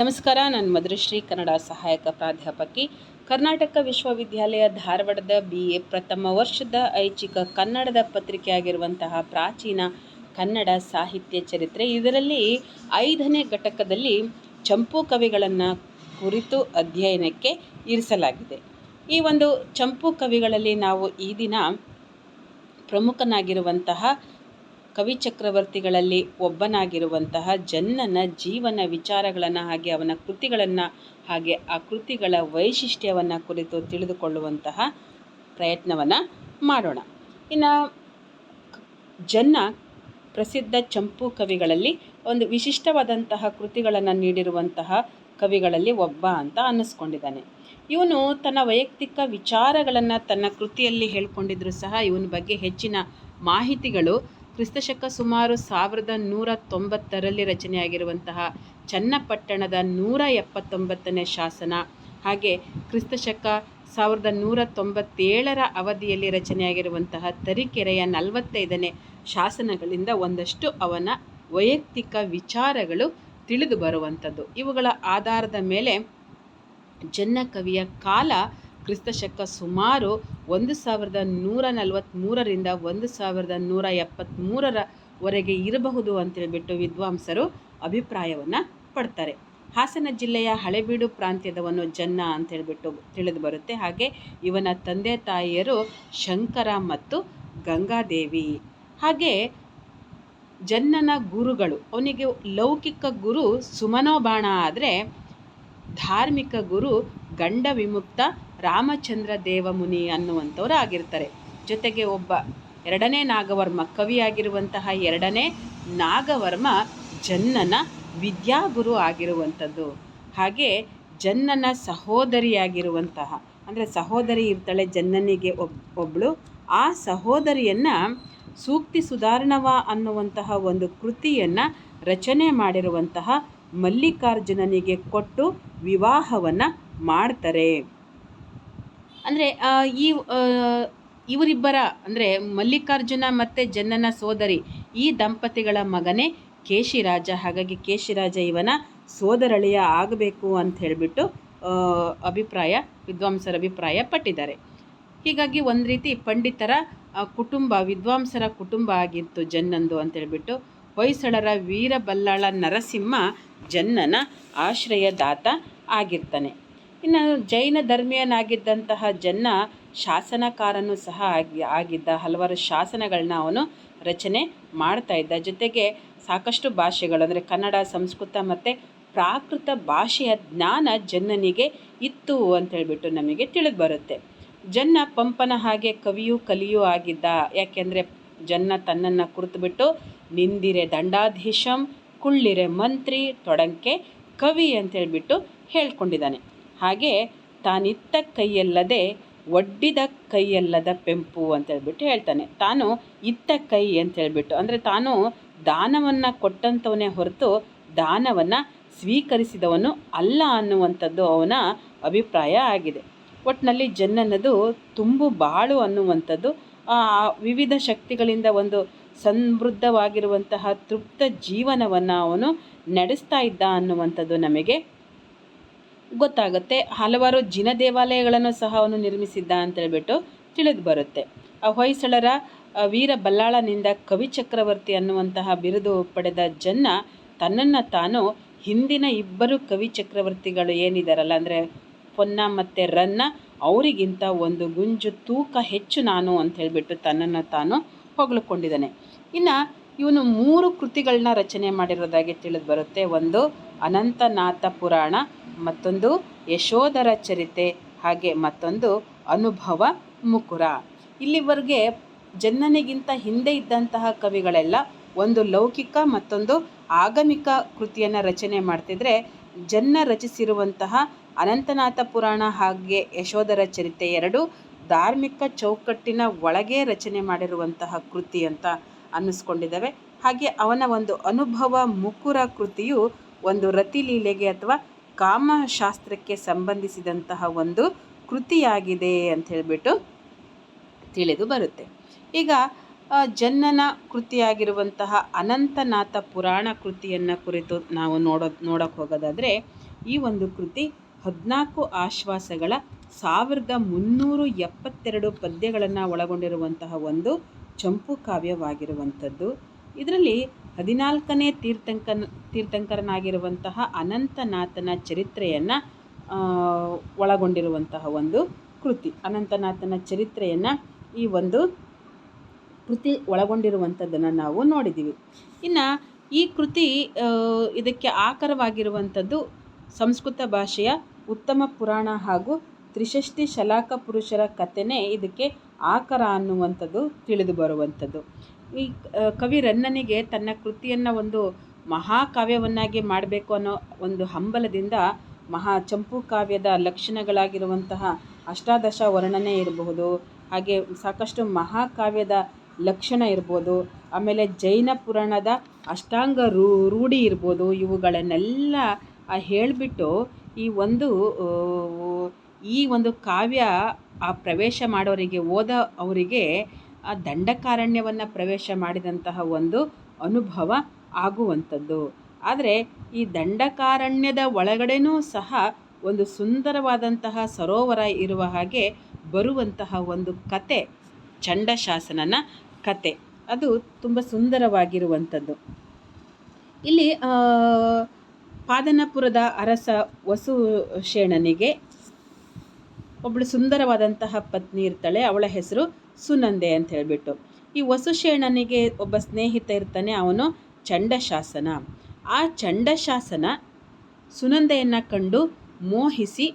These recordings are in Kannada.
ನಮಸ್ಕಾರ, ನಾನು ಮಧುಶ್ರೀ ಕನ್ನಡ ಸಹಾಯಕ ಪ್ರಾಧ್ಯಾಪಕಿ. ಕರ್ನಾಟಕ ವಿಶ್ವವಿದ್ಯಾಲಯ ಧಾರವಾಡದ ಬಿ ಎ ಪ್ರಥಮ ವರ್ಷದ ಐಚ್ಛಿಕ ಕನ್ನಡದ ಪತ್ರಿಕೆಯಾಗಿರುವಂತಹ ಪ್ರಾಚೀನ ಕನ್ನಡ ಸಾಹಿತ್ಯ ಚರಿತ್ರೆ. ಇದರಲ್ಲಿ ಐದನೇ ಘಟಕದಲ್ಲಿ ಚಂಪು ಕವಿಗಳನ್ನು ಕುರಿತು ಅಧ್ಯಯನಕ್ಕೆ ಇರಿಸಲಾಗಿದೆ. ಈ ಒಂದು ಚಂಪು ಕವಿಗಳಲ್ಲಿ ನಾವು ಈ ದಿನ ಪ್ರಮುಖನಾಗಿರುವಂತಹ ಕವಿ ಚಕ್ರವರ್ತಿಗಳಲ್ಲಿ ಒಬ್ಬನಾಗಿರುವಂತಹ ಜನ್ನನ ಜೀವನ ವಿಚಾರಗಳನ್ನು ಹಾಗೆ ಅವನ ಕೃತಿಗಳನ್ನು ಹಾಗೆ ಆ ಕೃತಿಗಳ ವೈಶಿಷ್ಟ್ಯವನ್ನು ಕುರಿತು ತಿಳಿದುಕೊಳ್ಳುವಂತಹ ಪ್ರಯತ್ನವನ್ನು ಮಾಡೋಣ. ಇನ್ನು ಜನ್ನ ಪ್ರಸಿದ್ಧ ಚಂಪು ಕವಿಗಳಲ್ಲಿ ಒಂದು ವಿಶಿಷ್ಟವಾದಂತಹ ಕೃತಿಗಳನ್ನು ನೀಡಿರುವಂತಹ ಕವಿಗಳಲ್ಲಿ ಒಬ್ಬ ಅಂತ ಅನ್ನಿಸ್ಕೊಂಡಿದ್ದಾನೆ. ಇವನು ತನ್ನ ವೈಯಕ್ತಿಕ ವಿಚಾರಗಳನ್ನು ತನ್ನ ಕೃತಿಯಲ್ಲಿ ಹೇಳ್ಕೊಂಡಿದ್ರು ಸಹ ಇವನ ಬಗ್ಗೆ ಹೆಚ್ಚಿನ ಮಾಹಿತಿಗಳು ಕ್ರಿಸ್ತಶಕ ಸುಮಾರು ಸಾವಿರದ ನೂರ ತೊಂಬತ್ತರಲ್ಲಿ ರಚನೆಯಾಗಿರುವಂತಹ ಚನ್ನಪಟ್ಟಣದ ನೂರ ಎಪ್ಪತ್ತೊಂಬತ್ತನೇ ಶಾಸನ. ಹಾಗೆ ಕ್ರಿಸ್ತಶಕ ಸಾವಿರದ ನೂರ ತೊಂಬತ್ತೇಳರ ಅವಧಿಯಲ್ಲಿ ರಚನೆಯಾಗಿರುವಂತಹ ತರೀಕೆರೆಯ ನಲವತ್ತೈದನೇ ಶಾಸನಗಳಿಂದ ಒಂದಷ್ಟು ಅವನ ವೈಯಕ್ತಿಕ ವಿಚಾರಗಳು ತಿಳಿದು ಬರುವಂಥದ್ದು. ಇವುಗಳ ಆಧಾರದ ಮೇಲೆ ಜನ್ನ ಕವಿಯ ಕಾಲ ಕ್ರಿಸ್ತಶಕ ಸುಮಾರು ಒಂದು ಸಾವಿರದ ನೂರ ನಲವತ್ತ್ಮೂರರಿಂದ ಒಂದು ಸಾವಿರದ ನೂರ ಎಪ್ಪತ್ತ್ಮೂರರವರೆಗೆ ಇರಬಹುದು ಅಂತೇಳ್ಬಿಟ್ಟು ವಿದ್ವಾಂಸರು ಅಭಿಪ್ರಾಯವನ್ನು ಪಡ್ತಾರೆ. ಹಾಸನ ಜಿಲ್ಲೆಯ ಹಳೆಬೀಡು ಪ್ರಾಂತ್ಯದವನು ಜನ್ನ ಅಂತೇಳ್ಬಿಟ್ಟು ತಿಳಿದು ಬರುತ್ತೆ. ಹಾಗೆ ಇವನ ತಂದೆ ತಾಯಿಯರು ಶಂಕರ ಮತ್ತು ಗಂಗಾದೇವಿ. ಹಾಗೆ ಜನ್ನನ ಗುರುಗಳು, ಅವನಿಗೆ ಲೌಕಿಕ ಗುರು ಸುಮನೋಬಾಣ ಆದರೆ ಧಾರ್ಮಿಕ ಗುರು ಗಂಡ ವಿಮುಕ್ತ ರಾಮಚಂದ್ರ ದೇವಮುನಿ ಅನ್ನುವಂಥವ್ರು ಆಗಿರ್ತಾರೆ. ಜೊತೆಗೆ ಒಬ್ಬ ಎರಡನೇ ನಾಗವರ್ಮ, ಕವಿಯಾಗಿರುವಂತಹ ಎರಡನೇ ನಾಗವರ್ಮ ಜನ್ನನ ವಿದ್ಯಾಗುರು ಆಗಿರುವಂಥದ್ದು. ಹಾಗೆ ಜನ್ನನ ಸಹೋದರಿಯಾಗಿರುವಂತಹ, ಅಂದರೆ ಸಹೋದರಿ ಇರ್ತಾಳೆ ಜನ್ನನಿಗೆ ಒಬ್ ಒಬ್ಬಳು ಆ ಸಹೋದರಿಯನ್ನು ಸೂಕ್ತಿ ಸುಧಾರಣವ ಅನ್ನುವಂತಹ ಒಂದು ಕೃತಿಯನ್ನು ರಚನೆ ಮಾಡಿರುವಂತಹ ಮಲ್ಲಿಕಾರ್ಜುನನಿಗೆ ಕೊಟ್ಟು ವಿವಾಹವನ್ನು ಮಾಡ್ತಾರೆ. ಅಂದರೆ ಈ ಇವರಿಬ್ಬರ, ಅಂದರೆ ಮಲ್ಲಿಕಾರ್ಜುನ ಮತ್ತು ಜನ್ನನ ಸೋದರಿ ಈ ದಂಪತಿಗಳ ಮಗನೇ ಕೇಶಿರಾಜ. ಹಾಗಾಗಿ ಕೇಶಿರಾಜ ಇವನ ಸೋದರಳಿಯ ಆಗಬೇಕು ಅಂತ ಹೇಳಿಬಿಟ್ಟು ಅಭಿಪ್ರಾಯ, ವಿದ್ವಾಂಸರ ಅಭಿಪ್ರಾಯ ಪಟ್ಟಿದ್ದಾರೆ. ಹೀಗಾಗಿ ಒಂದು ರೀತಿ ಪಂಡಿತರ ಕುಟುಂಬ, ವಿದ್ವಾಂಸರ ಕುಟುಂಬ ಆಗಿತ್ತು ಜನ್ನಂದು ಅಂತೇಳ್ಬಿಟ್ಟು ಹೊಯ್ಸಳರ ವೀರಬಲ್ಲಾಳ ನರಸಿಂಹ ಜನ್ನನ ಆಶ್ರಯದಾತ ಆಗಿರ್ತಾನೆ. ಇನ್ನು ಜೈನ ಧರ್ಮೀಯನಾಗಿದ್ದಂತಹ ಜನ್ನ ಶಾಸನಕಾರನೂ ಸಹ ಆಗಿ, ಆಗಿದ್ದ ಹಲವಾರು ಶಾಸನಗಳನ್ನ ಅವನು ರಚನೆ ಮಾಡ್ತಾ ಇದ್ದ. ಜೊತೆಗೆ ಸಾಕಷ್ಟು ಭಾಷೆಗಳು, ಅಂದರೆ ಕನ್ನಡ, ಸಂಸ್ಕೃತ ಮತ್ತು ಪ್ರಾಕೃತ ಭಾಷೆಯ ಜ್ಞಾನ ಜನ್ನನಿಗೆ ಇತ್ತು ಅಂತ ಹೇಳ್ಬಿಟ್ಟು ನಮಗೆ ತಿಳಿದು ಬರುತ್ತೆ. ಜನ್ನ ಪಂಪನ ಹಾಗೆ ಕವಿಯೂ ಕಲಿಯೂ ಆಗಿದ್ದ ಯಾಕೆಂದರೆ ಜನ್ನ ತನ್ನನ್ನು ಕುರಿತುಬಿಟ್ಟು ನಿಂದಿರೆ ದಂಡಾಧೀಶಂ, ಕುಳ್ಳಿರೆ ಮಂತ್ರಿ, ತೊಡಂಕೆ ಕವಿ ಅಂತೇಳ್ಬಿಟ್ಟು ಹೇಳ್ಕೊಂಡಿದ್ದಾನೆ. ಹಾಗೆ ತಾನಿತ್ತ ಕೈಯಲ್ಲದೆ ಒಡ್ಡಿದ ಕೈಯಲ್ಲದ ಪೆಂಪು ಅಂತ ಹೇಳ್ಬಿಟ್ಟು ಹೇಳ್ತಾನೆ. ತಾನು ಇತ್ತ ಕೈ ಅಂತ ಹೇಳ್ಬಿಟ್ಟು, ಅಂದರೆ ತಾನು ದಾನವನ್ನು ಕೊಟ್ಟಂಥವನೇ ಹೊರತು ದಾನವನ್ನು ಸ್ವೀಕರಿಸಿದವನು ಅಲ್ಲ ಅನ್ನುವಂಥದ್ದು ಅವನ ಅಭಿಪ್ರಾಯ ಆಗಿದೆ. ಒಟ್ಟಿನಲ್ಲಿ ಜನ್ನನದು ತುಂಬು ಬಾಳು ಅನ್ನುವಂಥದ್ದು ವಿವಿಧ ಶಕ್ತಿಗಳಿಂದ ಒಂದು ಸಮೃದ್ಧವಾಗಿರುವಂತಹ ತೃಪ್ತ ಜೀವನವನ್ನು ಅವನು ನಡೆಸ್ತಾ ಇದ್ದ ಅನ್ನುವಂಥದ್ದು ನಮಗೆ ಗೊತ್ತಾಗುತ್ತೆ. ಹಲವಾರು ಜಿನ ದೇವಾಲಯಗಳನ್ನು ಸಹ ಅವನು ನಿರ್ಮಿಸಿದ್ದ ಅಂತೇಳ್ಬಿಟ್ಟು ತಿಳಿದು ಬರುತ್ತೆ. ಆ ಹೊಯ್ಸಳರ ವೀರ ಬಲ್ಲಾಳನಿಂದ ಕವಿ ಚಕ್ರವರ್ತಿ ಅನ್ನುವಂತಹ ಬಿರುದು ಪಡೆದ ಜನ್ನ ತನ್ನನ್ನು ತಾನು ಹಿಂದಿನ ಇಬ್ಬರು ಕವಿ ಚಕ್ರವರ್ತಿಗಳು ಏನಿದಾರಲ್ಲ ಅಂದರೆ ಪೊನ್ನ ಮತ್ತು ರನ್ನ ಅವರಿಗಿಂತ ಒಂದು ಗುಂಜು ತೂಕ ಹೆಚ್ಚು ನಾನು ಅಂತ ಹೇಳಿಬಿಟ್ಟು ತನ್ನನ್ನು ತಾನು ಹೊಗಳಿಕೊಂಡಿದ್ದಾನೆ. ಇನ್ನು ಇವನು ಮೂರು ಕೃತಿಗಳನ್ನ ರಚನೆ ಮಾಡಿರೋದಾಗಿ ತಿಳಿದು ಬರುತ್ತೆ. ಒಂದು ಅನಂತನಾಥ ಪುರಾಣ ಮತ್ತೊಂದು ಯಶೋಧರ ಚರಿತೆ, ಹಾಗೆ ಮತ್ತೊಂದು ಅನುಭವ ಮುಕುರ. ಇಲ್ಲಿವರೆಗೆ ಜನ್ನನಿಗಿಂತ ಹಿಂದೆ ಇದ್ದಂತಹ ಕವಿಗಳೆಲ್ಲ ಒಂದು ಲೌಕಿಕ ಮತ್ತೊಂದು ಆಗಮಿಕ ಕೃತಿಯನ್ನು ರಚನೆ ಮಾಡ್ತಿದ್ರೆ, ಜನ್ನ ರಚಿಸಿರುವಂತಹ ಅನಂತನಾಥ ಪುರಾಣ ಹಾಗೆ ಯಶೋಧರ ಚರಿತೆ ಎರಡು ಧಾರ್ಮಿಕ ಚೌಕಟ್ಟಿನ ಒಳಗೆ ರಚನೆ ಮಾಡಿರುವಂತಹ ಕೃತಿ ಅಂತ ಅನ್ನಿಸ್ಕೊಂಡಿದ್ದಾವೆ ಹಾಗೆ ಅವನ ಒಂದು ಅನುಭವ ಮುಕುರ ಕೃತಿಯು ಒಂದು ರತಿಲೀಲೆಗೆ ಅಥವಾ ಕಾಮಶಾಸ್ತ್ರಕ್ಕೆ ಸಂಬಂಧಿಸಿದಂತಹ ಒಂದು ಕೃತಿಯಾಗಿದೆ ಅಂತ ಹೇಳಿಬಿಟ್ಟು ತಿಳಿದು ಬರುತ್ತೆ. ಈಗ ಜನ್ನನ ಕೃತಿಯಾಗಿರುವಂತಹ ಅನಂತನಾಥ ಪುರಾಣ ಕೃತಿಯನ್ನು ಕುರಿತು ನಾವು ನೋಡೋ ನೋಡೋಕ್ಕೆ ಹೋಗೋದಾದರೆ, ಈ ಒಂದು ಕೃತಿ ಹದಿನಾಲ್ಕು ಆಶ್ವಾಸಗಳ ಸಾವಿರದ ಮುನ್ನೂರು ಎಪ್ಪತ್ತೆರಡು ಪದ್ಯಗಳನ್ನು ಒಳಗೊಂಡಿರುವಂತಹ ಒಂದು ಚಂಪು ಕಾವ್ಯವಾಗಿರುವಂಥದ್ದು. ಇದರಲ್ಲಿ ಹದಿನಾಲ್ಕನೇ ತೀರ್ಥಂಕನ ತೀರ್ಥಂಕರನಾಗಿರುವಂತಹ ಅನಂತನಾಥನ ಚರಿತ್ರೆಯನ್ನು ಒಳಗೊಂಡಿರುವಂತಹ ಒಂದು ಕೃತಿ. ಅನಂತನಾಥನ ಚರಿತ್ರೆಯನ್ನು ಈ ಒಂದು ಕೃತಿ ಒಳಗೊಂಡಿರುವಂಥದ್ದನ್ನು ನಾವು ನೋಡಿದ್ದೀವಿ. ಇನ್ನು ಈ ಕೃತಿ ಇದಕ್ಕೆ ಆಕರವಾಗಿರುವಂಥದ್ದು ಸಂಸ್ಕೃತ ಭಾಷೆಯ ಉತ್ತಮ ಪುರಾಣ ಹಾಗೂ ತ್ರಿಷಷ್ಟಿ ಶಲಾಕ ಪುರುಷರ ಕಥೆನೇ ಇದಕ್ಕೆ ಆಕರ ಅನ್ನುವಂಥದ್ದು ತಿಳಿದು ಬರುವಂಥದ್ದು. ಈ ಕವಿ ರನ್ನನಿಗೆ ತನ್ನ ಕೃತಿಯನ್ನು ಒಂದು ಮಹಾಕಾವ್ಯವನ್ನಾಗಿ ಮಾಡಬೇಕು ಅನ್ನೋ ಒಂದು ಹಂಬಲದಿಂದ ಮಹಾ ಚಂಪು ಕಾವ್ಯದ ಲಕ್ಷಣಗಳಾಗಿರುವಂತಹ ಅಷ್ಟಾದಶ ವರ್ಣನೆ ಇರಬಹುದು, ಹಾಗೆ ಸಾಕಷ್ಟು ಮಹಾಕಾವ್ಯದ ಲಕ್ಷಣ ಇರ್ಬೋದು ಆಮೇಲೆ ಜೈನ ಪುರಾಣದ ಅಷ್ಟಾಂಗ ರೂ, ರೂಢಿ ಇರ್ಬೋದು ಇವುಗಳನ್ನೆಲ್ಲ ಹೇಳಿಬಿಟ್ಟು ಈ ಒಂದು ಈ ಒಂದು ಕಾವ್ಯ ಆ ಪ್ರವೇಶ ಮಾಡೋರಿಗೆ, ಓದ ಅವರಿಗೆ ಆ ದಂಡಕಾರಣ್ಯವನ್ನು ಪ್ರವೇಶ ಮಾಡಿದಂತಹ ಒಂದು ಅನುಭವ ಆಗುವಂಥದ್ದು. ಆದರೆ ಈ ದಂಡಕಾರಣ್ಯದ ಒಳಗಡೆನೂ ಸಹ ಒಂದು ಸುಂದರವಾದಂತಹ ಸರೋವರ ಇರುವ ಹಾಗೆ ಬರುವಂತಹ ಒಂದು ಕತೆ, ಚಂಡಶಾಸನನ ಕತೆ. ಅದು ತುಂಬ ಸುಂದರವಾಗಿರುವಂಥದ್ದು. ಇಲ್ಲಿ ಪಾದನಪುರದ ಅರಸ ವಸು ಶೇಣನಿಗೆ ಒಬ್ಬಳು ಸುಂದರವಾದಂತಹ ಪತ್ನಿ ಇರ್ತಾಳೆ. ಅವಳ ಹೆಸರು ಸುನಂದೆ ಅಂತ ಹೇಳಿಬಿಟ್ಟು. ಈ ವಸುಶೇಣನಿಗೆ ಒಬ್ಬ ಸ್ನೇಹಿತ ಇರ್ತಾನೆ, ಅವನು ಚಂಡಶಾಸನ. ಆ ಚಂಡಶಾಸನ ಸುನಂದೆಯನ್ನು ಕಂಡು ಮೋಹಿಸಿ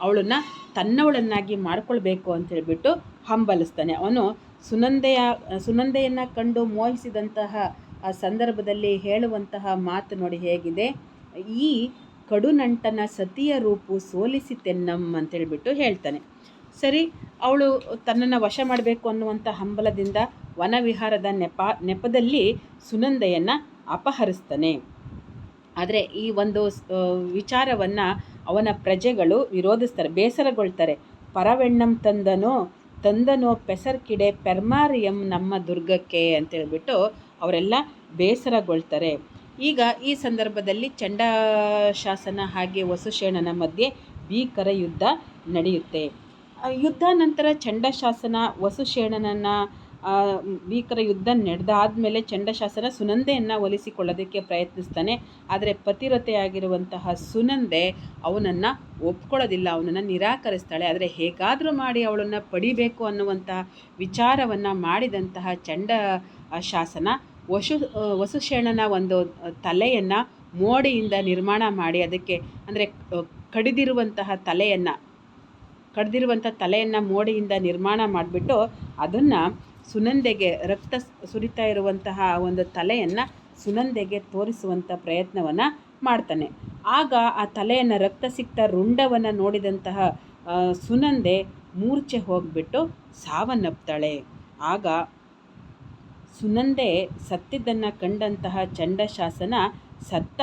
ಅವಳನ್ನು ತನ್ನವಳನ್ನಾಗಿ ಮಾಡ್ಕೊಳ್ಬೇಕು ಅಂತ ಹೇಳ್ಬಿಟ್ಟು ಹಂಬಲಿಸ್ತಾನೆ. ಅವನು ಸುನಂದೆಯ, ಸುನಂದೆಯನ್ನು ಕಂಡು ಮೋಹಿಸಿದಂತಹ ಆ ಸಂದರ್ಭದಲ್ಲಿ ಹೇಳುವಂತಹ ಮಾತು ನೋಡಿ ಹೇಗಿದೆ. ಈ ಕಡುನಂಟನ ಸತಿಯ ರೂಪು ಸೋಲಿಸಿತೆನ್ನಂ ಅಂತೇಳ್ಬಿಟ್ಟು ಹೇಳ್ತಾನೆ. ಸರಿ, ಅವಳು ತನ್ನನ್ನು ವಶ ಮಾಡಬೇಕು ಅನ್ನುವಂಥ ಹಂಬಲದಿಂದ ವನವಿಹಾರದ ನೆಪ, ನೆಪದಲ್ಲಿ ಸುನಂದೆಯನ್ನು ಅಪಹರಿಸ್ತಾನೆ. ಆದರೆ ಈ ಒಂದು ವಿಚಾರವನ್ನು ಅವನ ಪ್ರಜೆಗಳು ವಿರೋಧಿಸ್ತಾರೆ, ಬೇಸರಗೊಳ್ತಾರೆ. ಪರವೆಣ್ಣಂ ತಂದನೋ ತಂದನೋ ಪೆಸರ್ಕಿಡೆ ಪೆರ್ಮಾರಿಯಂ ನಮ್ಮ ದುರ್ಗಕ್ಕೆ ಅಂತೇಳ್ಬಿಟ್ಟು ಅವರೆಲ್ಲ ಬೇಸರಗೊಳ್ತಾರೆ. ಈಗ ಈ ಸಂದರ್ಭದಲ್ಲಿ ಚಂಡಾಶಾಸನ ಹಾಗೆ ವಸುಶೇಣನ ಮಧ್ಯೆ ಭೀಕರ ಯುದ್ಧ ನಡೆಯುತ್ತೆ. ಯುದ್ಧ ನಂತರ ಚಂಡಶಾಸನ ವಸುಶೇಣನನ್ನು ಭೀಕರ ಯುದ್ಧ ನಡೆದಾದ್ಮೇಲೆ ಚಂಡಶಾಸನ ಸುನಂದೆಯನ್ನು ಒಲಿಸಿಕೊಳ್ಳೋದಕ್ಕೆ ಪ್ರಯತ್ನಿಸ್ತಾನೆ. ಆದರೆ ಪತಿರತೆಯಾಗಿರುವಂತಹ ಸುನಂದೆ ಅವನನ್ನು ಒಪ್ಕೊಳ್ಳೋದಿಲ್ಲ, ಅವನನ್ನು ನಿರಾಕರಿಸ್ತಾಳೆ. ಆದರೆ ಹೇಗಾದರೂ ಮಾಡಿ ಅವಳನ್ನು ಪಡಿಬೇಕು ಅನ್ನುವಂತಹ ವಿಚಾರವನ್ನು ಮಾಡಿದಂತಹ ಚಂಡ ಶಾಸನ ವಶು ವಸುಶೇಣನ ಒಂದು ತಲೆಯನ್ನು ಮೋಡಿಯಿಂದ ನಿರ್ಮಾಣ ಮಾಡಿ, ಅದಕ್ಕೆ ಅಂದರೆ ಕಡಿದಿರುವಂತಹ ತಲೆಯನ್ನು ಕಡ್ದಿರುವಂಥ ತಲೆಯನ್ನು ಮೋಡಿಯಿಂದ ನಿರ್ಮಾಣ ಮಾಡಿಬಿಟ್ಟು ಅದನ್ನು ಸುನಂದೆಗೆ ರಕ್ತ ಸುರಿತಾ ಇರುವಂತಹ ಒಂದು ತಲೆಯನ್ನು ಸುನಂದೆಗೆ ತೋರಿಸುವಂಥ ಪ್ರಯತ್ನವನ್ನು ಮಾಡ್ತಾನೆ. ಆಗ ಆ ತಲೆಯನ್ನು ರಕ್ತ ಸಿಕ್ತ ರುಂಡವನ್ನು ನೋಡಿದಂತಹ ಸುನಂದೆ ಮೂರ್ಛೆ ಹೋಗಿಬಿಟ್ಟು ಸಾವನ್ನಪ್ತಾಳೆ. ಆಗ ಸುನಂದೆ ಸತ್ತಿದ್ದನ್ನು ಕಂಡಂತಹ ಚಂಡಶಾಸನ ಸತ್ತ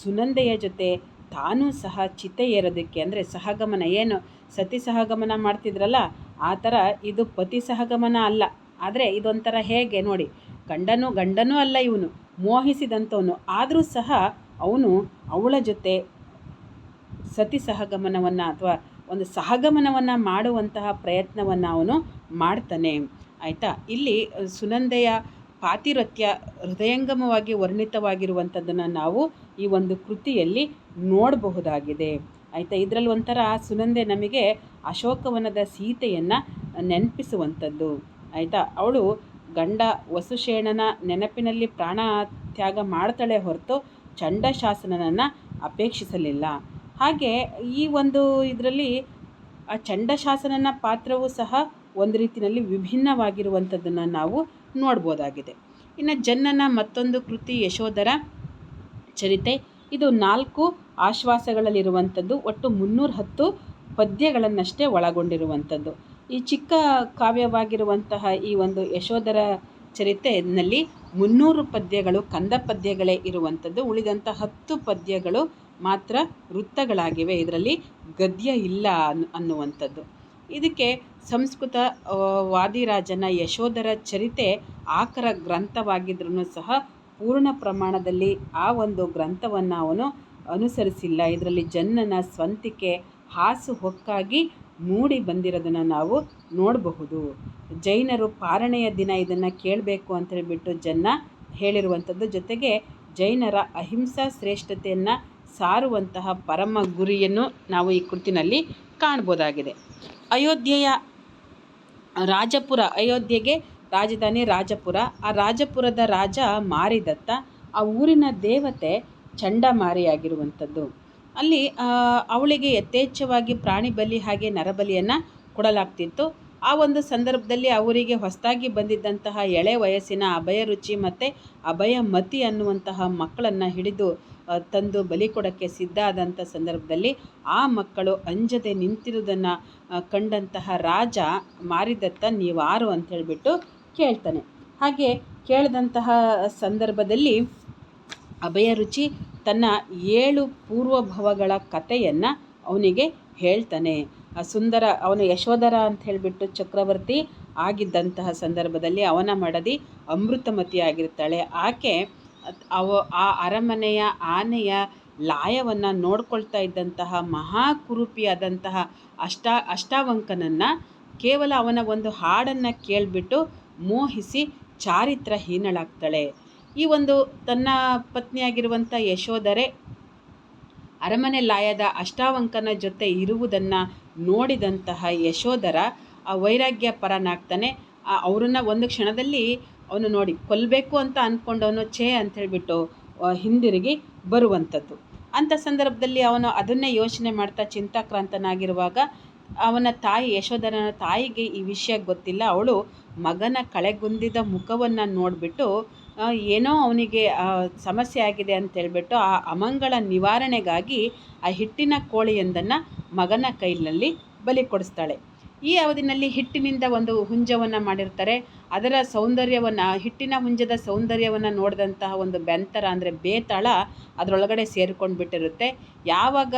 ಸುನಂದೆಯ ಜೊತೆ ತಾನೂ ಸಹ ಚಿತೆ ಏರೋದಕ್ಕೆ ಅಂದರೆ ಸಹಗಮನ ಏನು ಸತಿ ಸಹಗಮನ ಮಾಡ್ತಿದ್ರಲ್ಲ, ಆ ಥರ ಇದು ಪತಿ ಸಹಗಮನ ಅಲ್ಲ. ಆದರೆ ಇದೊಂಥರ ಹೇಗೆ ನೋಡಿ, ಗಂಡನೂ ಗಂಡನೂ ಅಲ್ಲ ಇವನು, ಮೋಹಿಸಿದಂಥವನು. ಆದರೂ ಸಹ ಅವನು ಅವಳ ಜೊತೆ ಸತಿ ಸಹಗಮನವನ್ನು ಅಥವಾ ಒಂದು ಸಹಗಮನವನ್ನು ಮಾಡುವಂತಹ ಪ್ರಯತ್ನವನ್ನು ಅವನು ಮಾಡ್ತಾನೆ. ಆಯಿತಾ? ಇಲ್ಲಿ ಸುನಂದೆಯ ಪಾತಿರತ್ಯ ಹೃದಯಂಗಮವಾಗಿ ವರ್ಣಿತವಾಗಿರುವಂಥದ್ದನ್ನು ನಾವು ಈ ಒಂದು ಕೃತಿಯಲ್ಲಿ ನೋಡಬಹುದಾಗಿದೆ. ಆಯಿತಾ? ಇದರಲ್ಲಿ ಒಂಥರ ಸುನಂದೆ ನಮಗೆ ಅಶೋಕವನದ ಸೀತೆಯನ್ನು ನೆನಪಿಸುವಂಥದ್ದು. ಆಯಿತಾ? ಅವಳು ಗಂಡ ವಸುಶೇಣನ ನೆನಪಿನಲ್ಲಿ ಪ್ರಾಣ ತ್ಯಾಗ ಮಾಡ್ತಾಳೆ ಹೊರತು ಚಂಡಶಾಸನನನ್ನು ಅಪೇಕ್ಷಿಸಲಿಲ್ಲ. ಹಾಗೆ ಈ ಒಂದು ಇದರಲ್ಲಿ ಆ ಚಂಡಶಾಸನನ ಪಾತ್ರವೂ ಸಹ ಒಂದು ರೀತಿಯಲ್ಲಿ ವಿಭಿನ್ನವಾಗಿರುವಂಥದ್ದನ್ನು ನಾವು ನೋಡ್ಬೋದಾಗಿದೆ. ಇನ್ನು ಜನ್ನನ ಮತ್ತೊಂದು ಕೃತಿ ಯಶೋಧರ ಚರಿತೆ. ಇದು ನಾಲ್ಕು ಆಶ್ವಾಸಗಳಲ್ಲಿರುವಂಥದ್ದು ಒಟ್ಟು ಮುನ್ನೂರ ಹತ್ತು ಪದ್ಯಗಳನ್ನಷ್ಟೇ ಒಳಗೊಂಡಿರುವಂಥದ್ದು. ಈ ಚಿಕ್ಕ ಕಾವ್ಯವಾಗಿರುವಂತಹ ಈ ಒಂದು ಯಶೋಧರ ಚರಿತೆಯಲ್ಲಿ ಮುನ್ನೂರು ಪದ್ಯಗಳು, ಕಂದ ಪದ್ಯಗಳೇ ಇರುವಂಥದ್ದು. ಉಳಿದಂಥ ಹತ್ತು ಪದ್ಯಗಳು ಮಾತ್ರ ವೃತ್ತಗಳಾಗಿವೆ. ಇದರಲ್ಲಿ ಗದ್ಯ ಇಲ್ಲ ಅನ್ ಅನ್ನುವಂಥದ್ದು. ಇದಕ್ಕೆ ಸಂಸ್ಕೃತ ವಾದಿರಾಜನ ಯಶೋಧರ ಚರಿತೆ ಆಕರ ಗ್ರಂಥವಾಗಿದ್ರೂ ಸಹ ಪೂರ್ಣ ಪ್ರಮಾಣದಲ್ಲಿ ಆ ಒಂದು ಗ್ರಂಥವನ್ನು ಅವನು ಅನುಸರಿಸಿಲ್ಲ. ಇದರಲ್ಲಿ ಜನ್ನನ ಸ್ವಂತಿಕೆ, ಹಾಸು ಹೊಕ್ಕಾಗಿ ಮೂಡಿ ಬಂದಿರೋದನ್ನು ನಾವು ನೋಡಬಹುದು. ಜೈನರು ಪಾರಣೆಯ ದಿನ ಇದನ್ನು ಕೇಳಬೇಕು ಅಂತ ಹೇಳಿಬಿಟ್ಟು ಜನ್ನ ಹೇಳಿರುವಂಥದ್ದು. ಜೊತೆಗೆ ಜೈನರ ಅಹಿಂಸಾ ಶ್ರೇಷ್ಠತೆಯನ್ನು ಸಾರುವಂತಹ ಪರಮ ಗುರಿಯನ್ನು ನಾವು ಈ ಕೃತಿನಲ್ಲಿ ಕಾಣ್ಬೋದಾಗಿದೆ. ಅಯೋಧ್ಯೆಯ ರಾಜಪುರ, ಅಯೋಧ್ಯೆಗೆ ರಾಜಧಾನಿ ರಾಜಪುರ. ಆ ರಾಜಪುರದ ರಾಜ ಮಾರಿದತ್ತ ಆ ಊರಿನ ದೇವತೆ ಚಂಡಮಾರಿಯಾಗಿರುವಂಥದ್ದು. ಅಲ್ಲಿ ಅವಳಿಗೆ ಯಥೇಚ್ಛವಾಗಿ ಪ್ರಾಣಿ ಬಲಿ ಹಾಗೆ ನರಬಲಿಯನ್ನು ಕೊಡಲಾಗ್ತಿತ್ತು. ಆ ಒಂದು ಸಂದರ್ಭದಲ್ಲಿ ಅವರಿಗೆ ಹೊಸದಾಗಿ ಬಂದಿದ್ದಂತಹ ಎಳೆ ವಯಸ್ಸಿನ ಅಭಯ ರುಚಿ ಮತ್ತು ಅಭಯ ಮತಿ ಅನ್ನುವಂತಹ ಮಕ್ಕಳನ್ನು ಹಿಡಿದು ತಂದು ಬಲಿ ಕೊಡೋಕ್ಕೆ ಸಿದ್ಧ ಆದಂಥ ಸಂದರ್ಭದಲ್ಲಿ ಆ ಮಕ್ಕಳು ಅಂಜದೆ ನಿಂತಿರುವುದನ್ನು ಕಂಡಂತಹ ರಾಜ ಮಾರಿದತ್ತ ನೀವಾರು ಅಂತ ಹೇಳಿಬಿಟ್ಟು ಕೇಳ್ತಾನೆ. ಹಾಗೆ ಕೇಳಿದಂತಹ ಸಂದರ್ಭದಲ್ಲಿ ಅಭಯ ರುಚಿ ತನ್ನ ಏಳು ಪೂರ್ವಭವಗಳ ಕಥೆಯನ್ನು ಅವನಿಗೆ ಹೇಳ್ತಾನೆ. ಆ ಸುಂದರ, ಅವನು ಯಶೋಧರ ಅಂತ ಹೇಳಿಬಿಟ್ಟು ಚಕ್ರವರ್ತಿ ಆಗಿದ್ದಂತಹ ಸಂದರ್ಭದಲ್ಲಿ ಅವನ ಮಡದಿ ಅಮೃತಮತಿ ಆಗಿರ್ತಾಳೆ. ಆಕೆ ಅವ, ಆ ಅರಮನೆಯ ಆನೆಯ ಲಾಯವನ್ನು ನೋಡ್ಕೊಳ್ತಾ ಇದ್ದಂತಹ ಮಹಾಕುರೂಪಿಯಾದಂತಹ ಅಷ್ಟ, ಅಷ್ಟಾವಂಕನನ್ನು ಕೇವಲ ಅವನ ಒಂದು ಹಾಡನ್ನು ಕೇಳಿಬಿಟ್ಟು ಮೋಹಿಸಿ ಚಾರಿತ್ರಹೀನಳಾಗ್ತಾಳೆ. ಈ ಒಂದು ತನ್ನ ಪತ್ನಿಯಾಗಿರುವಂಥ ಯಶೋಧರೆ ಅರಮನೆ ಲಾಯದ ಅಷ್ಟಾವಂಕನ ಜೊತೆ ಇರುವುದನ್ನು ನೋಡಿದಂತಹ ಯಶೋಧರ ಆ ವೈರಾಗ್ಯ ಪರನಾಗ್ತಾನೆ. ಅವರನ್ನು ಒಂದು ಕ್ಷಣದಲ್ಲಿ ಅವನು ನೋಡಿ ಕೊಲ್ಲಬೇಕು ಅಂತ ಅಂದ್ಕೊಂಡವನು ಛೇ ಅಂತ ಹೇಳಿಬಿಟ್ಟು ಹಿಂದಿರುಗಿ ಬರುವಂಥದ್ದು. ಅಂಥ ಸಂದರ್ಭದಲ್ಲಿ ಅವನು ಅದನ್ನೇ ಯೋಚನೆ ಮಾಡ್ತಾ ಚಿಂತಾಕ್ರಾಂತನಾಗಿರುವಾಗ ಅವನ ತಾಯಿ, ಯಶೋಧರನ ತಾಯಿಗೆ ಈ ವಿಷಯ ಗೊತ್ತಿಲ್ಲ. ಅವಳು ಮಗನ ಕಳೆಗುಂದಿದ ಮುಖವನ್ನು ನೋಡಿಬಿಟ್ಟು ಏನೋ ಅವನಿಗೆ ಸಮಸ್ಯೆ ಆಗಿದೆ ಅಂತ ಹೇಳ್ಬಿಟ್ಟು ಆ ಅಮಂಗಳ ನಿವಾರಣೆಗಾಗಿ ಆ ಹಿಟ್ಟಿನ ಕೋಳಿಯೊಂದನ್ನು ಮಗನ ಕೈನಲ್ಲಿ ಬಲಿ ಕೊಡಿಸ್ತಾಳೆ. ಈ ಅವಧಿನಲ್ಲಿ ಹಿಟ್ಟಿನಿಂದ ಒಂದು ಹುಂಜವನ್ನು ಮಾಡಿರ್ತಾರೆ. ಅದರ ಸೌಂದರ್ಯವನ್ನು ಹಿಟ್ಟಿನ ಹುಂಜದ ಸೌಂದರ್ಯವನ್ನು ನೋಡಿದಂತಹ ಒಂದು ಬೆಂತರ ಅಂದರೆ ಬೇತಾಳ ಅದರೊಳಗಡೆ ಸೇರಿಕೊಂಡು ಬಿಟ್ಟಿರುತ್ತೆ ಯಾವಾಗ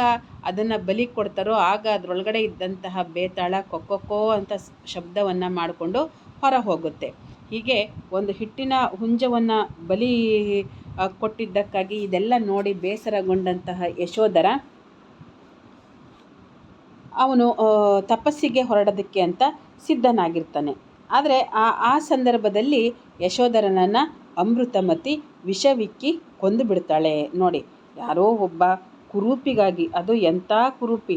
ಅದನ್ನು ಬಲಿ ಕೊಡ್ತಾರೋ ಆಗ ಅದರೊಳಗಡೆ ಇದ್ದಂತಹ ಬೇತಾಳ ಕೊಕ್ಕೊಕ್ಕೋ ಅಂತ ಶಬ್ದವನ್ನು ಮಾಡಿಕೊಂಡು ಹೊರ ಹೋಗುತ್ತೆ. ಹೀಗೆ ಒಂದು ಹಿಟ್ಟಿನ ಹುಂಜವನ್ನು ಬಲಿ ಕೊಟ್ಟಿದ್ದಕ್ಕಾಗಿ ಇದೆಲ್ಲ ನೋಡಿ ಬೇಸರಗೊಂಡಂತಹ ಯಶೋಧರ ಅವನು ತಪಸ್ಸಿಗೆ ಹೊರಡೋದಕ್ಕೆ ಅಂತ ಸಿದ್ಧನಾಗಿರ್ತಾನೆ. ಆದರೆ ಆ ಆ ಸಂದರ್ಭದಲ್ಲಿ ಯಶೋಧರನನ್ನು ಅಮೃತಮತಿ ವಿಷವಿಕ್ಕಿ ಕೊಂದು ಬಿಡ್ತಾಳೆ. ನೋಡಿ, ಯಾರೋ ಒಬ್ಬ ಕುರೂಪಿಗಾಗಿ, ಅದು ಎಂಥ ಕುರೂಪಿ?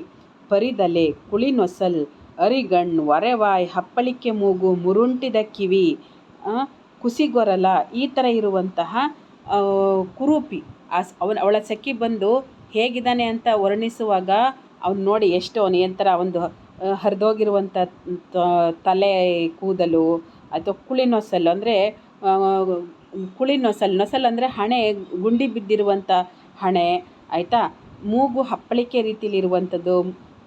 ಪರಿದಲೆ, ಕುಳಿನೊಸಲ್, ಅರಿಗಣ್ ಒರೆವಾಯ್ ಹಪ್ಪಳಿಕೆ ಮೂಗು, ಮುರುಂಟಿದ ಕಿವಿ ಕುಸಿಗೊರಲ, ಈ ಥರ ಇರುವಂತಹ ಕುರೂಪಿ, ಆ ಅವನ, ಅವಳ ಸಖಿ ಬಂದು ಹೇಗಿದ್ದಾನೆ ಅಂತ ವರ್ಣಿಸುವಾಗ ಅವ್ನು ನೋಡಿ ಎಷ್ಟು ಅವನು ಎಂಥರ ಒಂದು ಹರಿದೋಗಿರುವಂಥ ತಲೆ ಕೂದಲು ಅಥವಾ ಕುಳಿ ನೊಸಲು ಅಂದರೆ ಕುಳಿ ನೊಸಲು ನೊಸಲು ಅಂದರೆ ಹಣೆ, ಗುಂಡಿ ಬಿದ್ದಿರುವಂಥ ಹಣೆ, ಆಯಿತಾ? ಮೂಗು ಹಪ್ಪಳಿಕೆ ರೀತಿಲಿರುವಂಥದ್ದು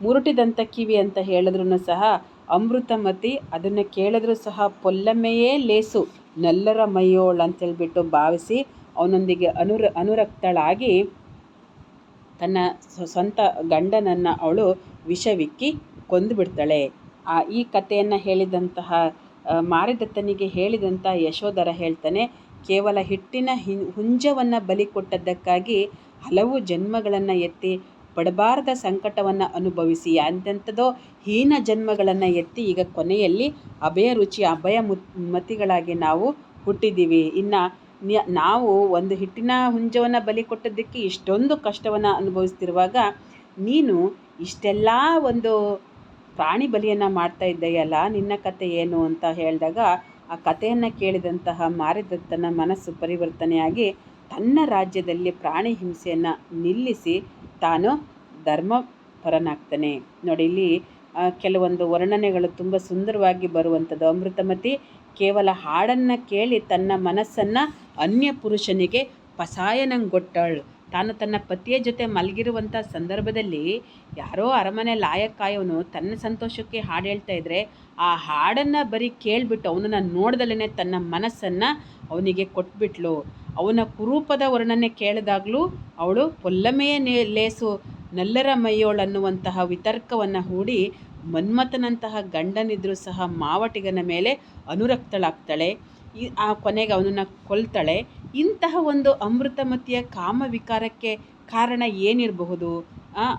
ಮುರುಟಿದಂಥ ಕಿವಿ ಅಂತ ಹೇಳಿದ್ರು ಸಹ ಅಮೃತಮತಿ, ಅದನ್ನು ಕೇಳಿದ್ರೂ ಸಹ ಪೊಲ್ಲಮ್ಮೆಯೇ ಲೇಸು, ನಲ್ಲರ ಮೈಯೋಳು ಅಂತೇಳ್ಬಿಟ್ಟು ಭಾವಿಸಿ ಅವನೊಂದಿಗೆ ಅನುರ, ಅನುರಕ್ತಳಾಗಿ ತನ್ನ ಸ್ವ- ಸ್ವಂತ ಗಂಡನನ್ನು ಅವಳು ವಿಷವಿಕ್ಕಿ ಕೊಂದು ಬಿಡ್ತಾಳೆ ಆ, ಈ ಕಥೆಯನ್ನು ಹೇಳಿದಂತಹ ಮಾರಿದತ್ತನಿಗೆ ಹೇಳಿದಂತ ಯಶೋಧರ ಹೇಳ್ತಾನೆ, ಕೇವಲ ಹಿಟ್ಟಿನ ಹಿ ಹುಂಜವನ್ನು ಬಲಿ ಕೊಟ್ಟದ್ದಕ್ಕಾಗಿ ಹಲವು ಜನ್ಮಗಳನ್ನು ಎತ್ತಿ ಪಡಬಾರದ ಸಂಕಟವನ್ನು ಅನುಭವಿಸಿ, ಅಂತೆಂಥದೋ ಹೀನ ಜನ್ಮಗಳನ್ನು ಎತ್ತಿ ಈಗ ಕೊನೆಯಲ್ಲಿ ಅಭಯ ರುಚಿ, ಅಭಯ ಮುತ್ ಮತಿಗಳಾಗಿ ನಾವು ಹುಟ್ಟಿದ್ದೀವಿ ಇನ್ನು ನಾವು ಒಂದು ಹಿಟ್ಟಿನ ಹುಂಜವನ್ನು ಬಲಿ ಕೊಟ್ಟದ್ದಕ್ಕೆ ಇಷ್ಟೊಂದು ಕಷ್ಟವನ್ನು ಅನುಭವಿಸ್ತಿರುವಾಗ ನೀನು ಇಷ್ಟೆಲ್ಲ ಒಂದು ಪ್ರಾಣಿ ಬಲಿಯನ್ನು ಮಾಡ್ತಾ ಇದ್ದೆಯಲ್ಲ, ನಿನ್ನ ಕತೆ ಏನು ಅಂತ ಹೇಳಿದಾಗ ಆ ಕಥೆಯನ್ನು ಕೇಳಿದಂತಹ ಮಾರಿದತ್ತನ ಮನಸ್ಸು ಪರಿವರ್ತನೆಯಾಗಿ ತನ್ನ ರಾಜ್ಯದಲ್ಲಿ ಪ್ರಾಣಿ ಹಿಂಸೆಯನ್ನು ನಿಲ್ಲಿಸಿ ತಾನು ಧರ್ಮಪರನಾಗ್ತಾನೆ. ನೋಡಿ, ಇಲ್ಲಿ ಕೆಲವೊಂದು ವರ್ಣನೆಗಳು ತುಂಬ ಸುಂದರವಾಗಿ ಬರುವಂಥದ್ದು. ಅಮೃತಮತಿ ಕೇವಲ ಹಾಡನ್ನು ಕೇಳಿ ತನ್ನ ಮನಸ್ಸನ್ನು ಅನ್ಯ ಪುರುಷನಿಗೆ ಪಸಾಯನಂಗೊಟ್ಟಳು. ತಾನು ತನ್ನ ಪತಿಯ ಜೊತೆ ಮಲಗಿರುವಂಥ ಸಂದರ್ಭದಲ್ಲಿ ಯಾರೋ ಅರಮನೆ ಲಾಯಕ್ಕಾಯವನು ತನ್ನ ಸಂತೋಷಕ್ಕೆ ಹಾಡು ಹೇಳ್ತಾ ಇದ್ದರೆ ಆ ಹಾಡನ್ನು ಬರೀ ಕೇಳಿಬಿಟ್ಟು ಅವನನ್ನು ನೋಡ್ದಲೇ ತನ್ನ ಮನಸ್ಸನ್ನು ಅವನಿಗೆ ಕೊಟ್ಬಿಟ್ಲು. ಅವನ ಕುರೂಪದ ವರ್ಣನೆ ಕೇಳಿದಾಗಲೂ ಅವಳು ಪೊಲ್ಲಮೆಯ ನೇ ಲೇಸು ನಲ್ಲರ ಮೈಯೋಳು ಅನ್ನುವಂತಹ ವಿತರ್ಕವನ್ನು ಹೂಡಿ ಮನ್ಮಥನಂತಹ ಗಂಡನಿದ್ರೂ ಸಹ ಮಾವಟಿಗನ ಮೇಲೆ ಅನುರಕ್ತಳಾಗ್ತಾಳೆ. ಈ ಆ ಕೊನೆಗೆ ಅವನನ್ನು ಕೊಲ್ತಾಳೆ. ಇಂತಹ ಒಂದು ಅಮೃತಮತಿಯ ಕಾಮ ವಿಕಾರಕ್ಕೆ ಕಾರಣ ಏನಿರಬಹುದು?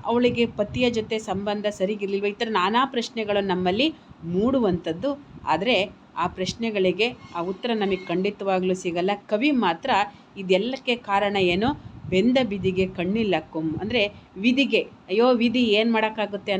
ಅವಳಿಗೆ ಪತಿಯ ಜೊತೆ ಸಂಬಂಧ ಸರಿಗಿರಲಿಲ್ವ? ಈ ಥರ ನಾನಾ ಪ್ರಶ್ನೆಗಳು ನಮ್ಮಲ್ಲಿ ಮೂಡುವಂಥದ್ದು. ಆದರೆ ಆ ಪ್ರಶ್ನೆಗಳಿಗೆ ಆ ಉತ್ತರ ನಮಗೆ ಖಂಡಿತವಾಗ್ಲೂ ಸಿಗಲ್ಲ. ಕವಿ ಮಾತ್ರ ಇದೆಲ್ಲಕ್ಕೆ ಕಾರಣ ಏನು? ಬೆಂದ ಬಿದಿಗೆ ಕಣ್ಣಿಲ್ಲ ಕೊಮ್ ಅಂದರೆ ವಿಧಿಗೆ, ಅಯ್ಯೋ ವಿಧಿ ಏನು ಮಾಡೋಕ್ಕಾಗುತ್ತೆ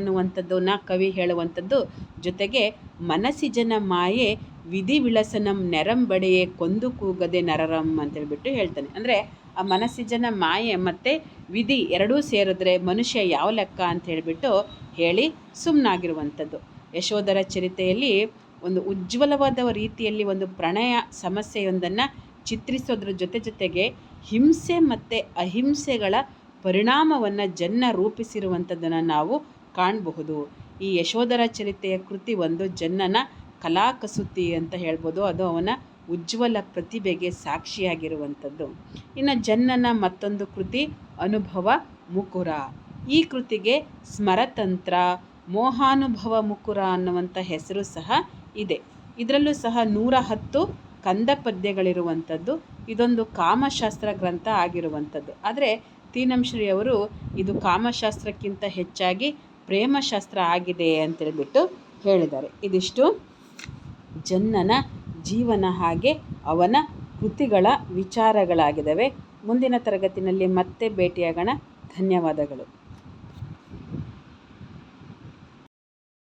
ನಾ ಕವಿ ಹೇಳುವಂಥದ್ದು, ಜೊತೆಗೆ ಮನಸ್ಸಿಜನ ಮಾಯೆ ವಿಧಿ ವಿಳಸನಂ ನೆರಂಬಡೆಯೇ ಕೊಂದು ಕೂಗದೆ ನರರಂ ಅಂತೇಳ್ಬಿಟ್ಟು ಹೇಳ್ತಾನೆ. ಅಂದರೆ ಆ ಮನಸ್ಸಿಜನ ಮಾಯೆ ಮತ್ತು ವಿಧಿ ಎರಡೂ ಸೇರಿದ್ರೆ ಮನುಷ್ಯ ಯಾವ ಲೆಕ್ಕ ಅಂತ ಹೇಳಿಬಿಟ್ಟು ಹೇಳಿ ಸುಮ್ಮನಾಗಿರುವಂಥದ್ದು ಯಶೋಧರ ಚರಿತೆಯಲ್ಲಿ ಒಂದು ಉಜ್ವಲವಾದ ರೀತಿಯಲ್ಲಿ ಒಂದು ಪ್ರಣಯ ಸಮಸ್ಯೆಯೊಂದನ್ನು ಚಿತ್ರಿಸೋದ್ರ ಜೊತೆ ಜೊತೆಗೆ ಹಿಂಸೆ ಮತ್ತು ಅಹಿಂಸೆಗಳ ಪರಿಣಾಮವನ್ನು ಜನ್ನ ರೂಪಿಸಿರುವಂಥದ್ದನ್ನು ನಾವು ಕಾಣಬಹುದು. ಈ ಯಶೋಧರ ಚರಿತೆಯ ಕೃತಿ ಒಂದು ಜನ್ನನ ಕಲಾಕಸೂತಿ ಅಂತ ಹೇಳ್ಬೋದು. ಅದು ಅವನ ಉಜ್ವಲ ಪ್ರತಿಭೆಗೆ ಸಾಕ್ಷಿಯಾಗಿರುವಂಥದ್ದು. ಇನ್ನು ಜನ್ನನ ಮತ್ತೊಂದು ಕೃತಿ, ಅನುಭವ ಮುಕುರ. ಈ ಕೃತಿಗೆ ಸ್ಮರತಂತ್ರ, ಮೋಹಾನುಭವ ಮುಕುರ ಅನ್ನುವಂಥ ಹೆಸರು ಸಹ ಇದೆ. ಇದರಲ್ಲೂ ಸಹ ನೂರ ಹತ್ತು ಕಂದ ಪದ್ಯಗಳಿರುವಂಥದ್ದು ಇದೊಂದು ಕಾಮಶಾಸ್ತ್ರ ಗ್ರಂಥ ಆಗಿರುವಂಥದ್ದು. ಆದರೆ, ತೀನಂಶ್ರೀಯವರು ಇದು ಕಾಮಶಾಸ್ತ್ರಕ್ಕಿಂತ ಹೆಚ್ಚಾಗಿ ಪ್ರೇಮಶಾಸ್ತ್ರ ಆಗಿದೆ ಅಂತೇಳ್ಬಿಟ್ಟು ಹೇಳಿದ್ದಾರೆ. ಇದಿಷ್ಟು ಜನ್ನನ ಜೀವನ ಹಾಗೆ ಅವನ ಕೃತಿಗಳ ವಿಚಾರಗಳಾಗಿದ್ದಾವೆ. ಮುಂದಿನ ತರಗತಿನಲ್ಲಿ ಮತ್ತೆ ಭೇಟಿಯಾಗೋಣ. ಧನ್ಯವಾದಗಳು.